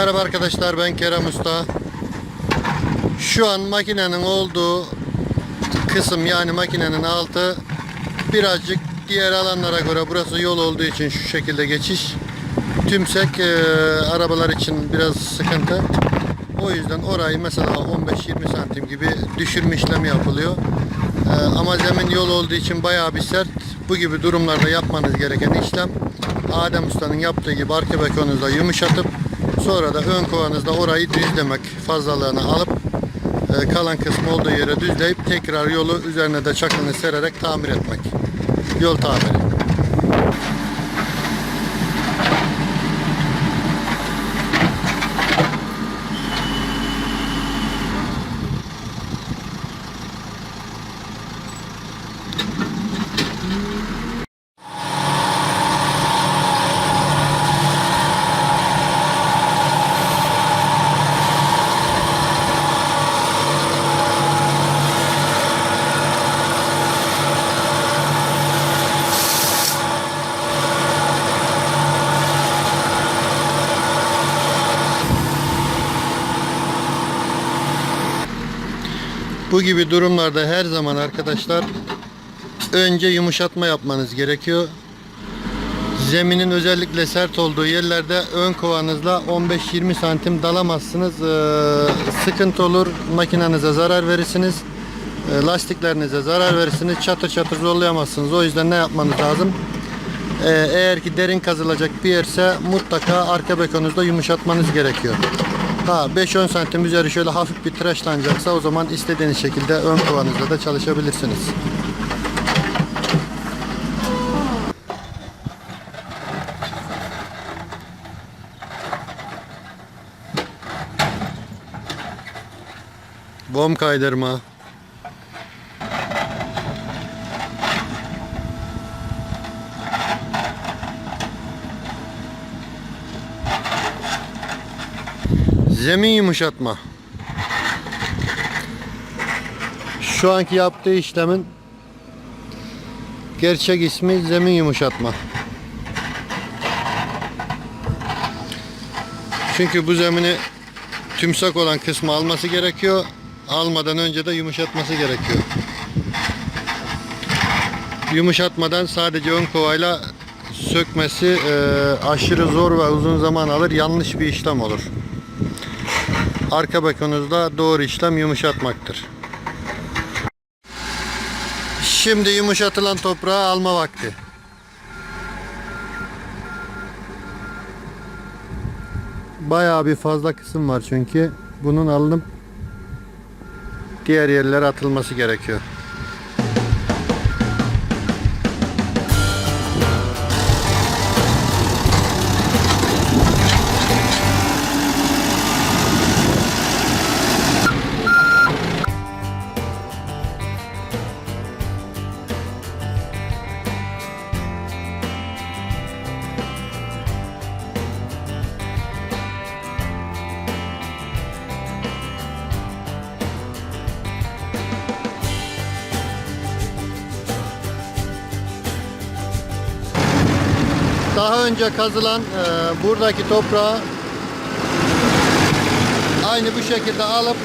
Merhaba arkadaşlar ben Kerem Usta. Şu an makinenin olduğu kısım yani makinenin altı birazcık diğer alanlara göre burası yol olduğu için şu şekilde geçiş. Tümsek e, arabalar için biraz sıkıntı. O yüzden orayı mesela 15-20 santim gibi düşürme işlemi yapılıyor. E, ama zemin yol olduğu için bayağı bir sert. Bu gibi durumlarda yapmanız gereken işlem Adem Usta'nın yaptığı gibi arka bekonunuzda yumuşatıp sonra da ön kovanızda orayı düzlemek fazlalığını alıp e, kalan kısmı olduğu yere düzleyip tekrar yolu üzerine de çakını sererek tamir etmek. Yol tamiri. Bu gibi durumlarda her zaman arkadaşlar önce yumuşatma yapmanız gerekiyor. Zeminin özellikle sert olduğu yerlerde ön kovanızla 15-20 santim dalamazsınız. Ee, sıkıntı olur. Makinenize zarar verirsiniz. Ee, lastiklerinize zarar verirsiniz. Çatır çatır zorlayamazsınız. O yüzden ne yapmanız lazım? Ee, eğer ki derin kazılacak bir yerse mutlaka arka bekonuzda yumuşatmanız gerekiyor. Ha 5-10 santim üzeri şöyle hafif bir tıraşlanacaksa o zaman istediğiniz şekilde ön kovanızda da çalışabilirsiniz. Bom kaydırma. Zemin yumuşatma. Şu anki yaptığı işlemin gerçek ismi zemin yumuşatma. Çünkü bu zemini tümsak olan kısmı alması gerekiyor. Almadan önce de yumuşatması gerekiyor. Yumuşatmadan sadece ön kovayla sökmesi e, aşırı zor ve uzun zaman alır. Yanlış bir işlem olur. Arka bekonuzda doğru işlem yumuşatmaktır. Şimdi yumuşatılan toprağı alma vakti. Bayağı bir fazla kısım var çünkü bunun alınıp diğer yerlere atılması gerekiyor. Daha önce kazılan e, buradaki toprağı aynı bu şekilde alıp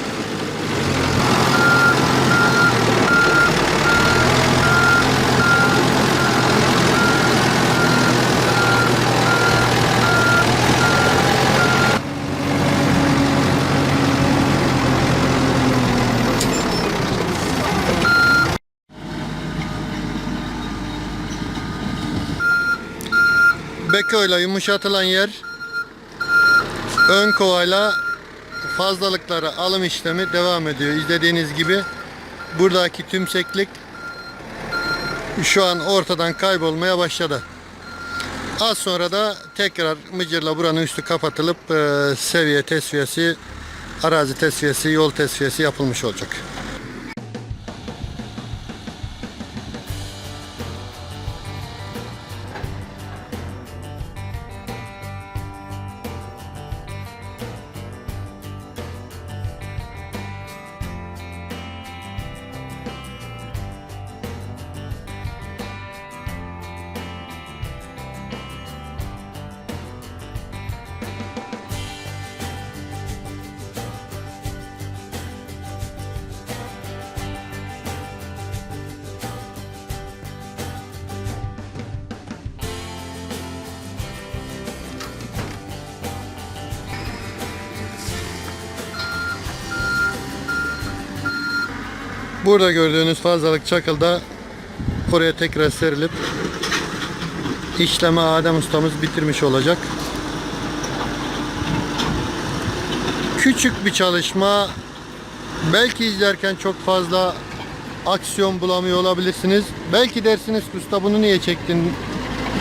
Bekoyla yumuşatılan yer ön kovayla fazlalıkları alım işlemi devam ediyor. İzlediğiniz gibi buradaki tümseklik şu an ortadan kaybolmaya başladı. Az sonra da tekrar mıcırla buranın üstü kapatılıp e, seviye tesviyesi, arazi tesviyesi, yol tesviyesi yapılmış olacak. Burada gördüğünüz fazlalık çakıl da oraya tekrar serilip işleme Adem ustamız bitirmiş olacak. Küçük bir çalışma. Belki izlerken çok fazla aksiyon bulamıyor olabilirsiniz. Belki dersiniz usta bunu niye çektin?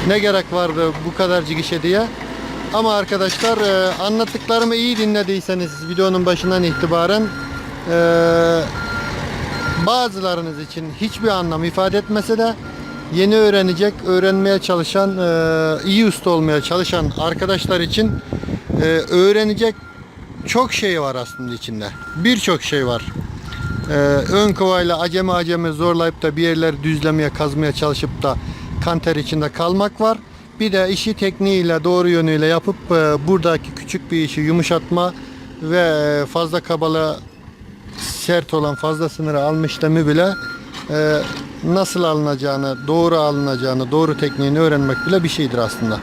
Ne gerek vardı bu kadarcık işe diye. Ama arkadaşlar e, anlattıklarımı iyi dinlediyseniz videonun başından itibaren e, bazılarınız için hiçbir anlam ifade etmese de yeni öğrenecek, öğrenmeye çalışan, e, iyi usta olmaya çalışan arkadaşlar için e, öğrenecek çok şey var aslında içinde. Birçok şey var. Ee, ön kovayla acemi acemi zorlayıp da bir yerleri düzlemeye, kazmaya çalışıp da kanter içinde kalmak var. Bir de işi tekniğiyle, doğru yönüyle yapıp e, buradaki küçük bir işi yumuşatma ve e, fazla kabalı sert olan fazla sınırı alma işlemi bile e, nasıl alınacağını, doğru alınacağını, doğru tekniğini öğrenmek bile bir şeydir aslında.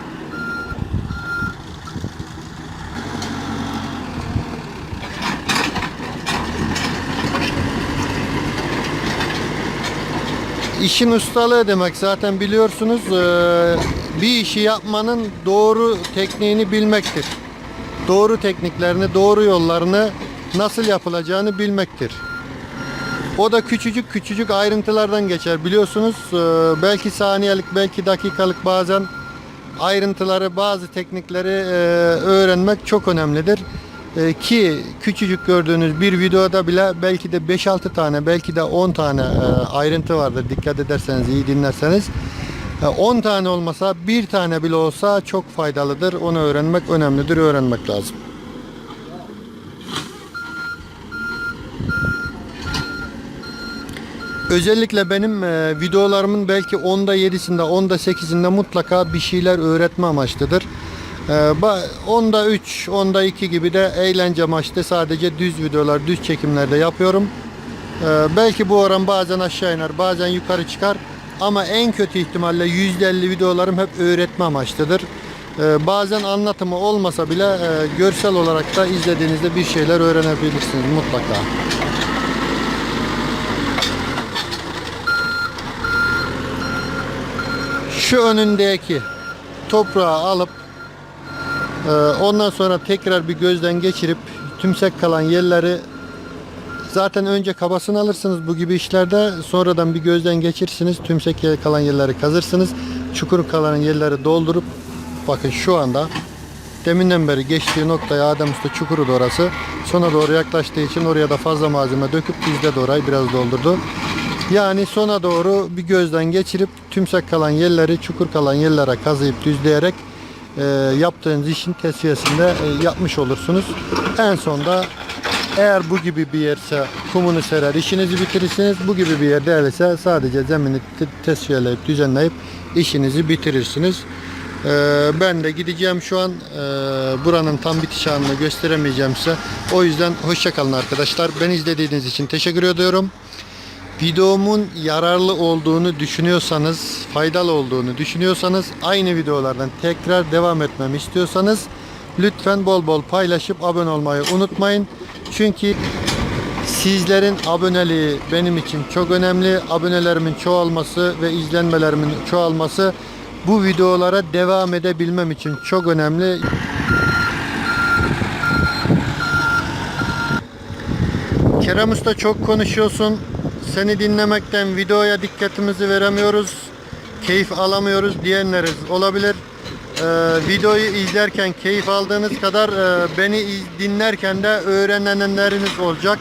İşin ustalığı demek zaten biliyorsunuz eee, bir işi yapmanın doğru tekniğini bilmektir. Doğru tekniklerini, doğru yollarını nasıl yapılacağını bilmektir. O da küçücük küçücük ayrıntılardan geçer biliyorsunuz. eee, belki saniyelik, belki dakikalık bazen ayrıntıları, bazı teknikleri eee, öğrenmek çok önemlidir. Eee, ki küçücük gördüğünüz bir videoda bile belki de 5-6 tane, belki de 10 tane ayrıntı vardır. Dikkat ederseniz, iyi dinlerseniz. Eee, 10 tane olmasa, bir tane bile olsa çok faydalıdır. Onu öğrenmek önemlidir, öğrenmek lazım. Özellikle benim e, videolarımın belki 10'da 7'sinde 10'da 8'inde mutlaka bir şeyler öğretme amaçlıdır. E, ba- 10'da 3, 10'da 2 gibi de eğlence amaçlı sadece düz videolar, düz çekimlerde yapıyorum. E, belki bu oran bazen aşağı iner, bazen yukarı çıkar. Ama en kötü ihtimalle %50 videolarım hep öğretme amaçlıdır. E, bazen anlatımı olmasa bile e, görsel olarak da izlediğinizde bir şeyler öğrenebilirsiniz mutlaka. şu önündeki toprağı alıp e, ondan sonra tekrar bir gözden geçirip tümsek kalan yerleri zaten önce kabasını alırsınız bu gibi işlerde sonradan bir gözden geçirirsiniz tümsek kalan yerleri kazırsınız çukur kalan yerleri doldurup bakın şu anda deminden beri geçtiği noktaya Adem Usta çukuru da orası sona doğru yaklaştığı için oraya da fazla malzeme döküp bizde de orayı biraz doldurdu yani sona doğru bir gözden geçirip tümsek kalan yerleri, çukur kalan yerlere kazıyıp düzleyerek e, yaptığınız işin tesviyesinde e, yapmış olursunuz. En sonda eğer bu gibi bir yerse kumunu serer, işinizi bitirirsiniz. Bu gibi bir yer değilse sadece zemini te- tesviyeleyip, düzenleyip işinizi bitirirsiniz. E, ben de gideceğim şu an. E, buranın tam bitiş anını gösteremeyeceğim size. O yüzden hoşçakalın arkadaşlar. Beni izlediğiniz için teşekkür ediyorum. Videomun yararlı olduğunu düşünüyorsanız, faydalı olduğunu düşünüyorsanız, aynı videolardan tekrar devam etmemi istiyorsanız lütfen bol bol paylaşıp abone olmayı unutmayın. Çünkü sizlerin aboneliği benim için çok önemli. Abonelerimin çoğalması ve izlenmelerimin çoğalması bu videolara devam edebilmem için çok önemli. Kerem Usta çok konuşuyorsun. Seni dinlemekten videoya dikkatimizi veremiyoruz. Keyif alamıyoruz diyenleriz olabilir. Ee, videoyu izlerken keyif aldığınız kadar e, beni dinlerken de öğrenenleriniz olacak.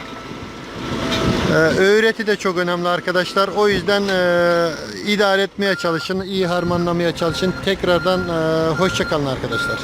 Ee, öğreti de çok önemli arkadaşlar. O yüzden e, idare etmeye çalışın, iyi harmanlamaya çalışın. Tekrardan e, hoşça kalın arkadaşlar.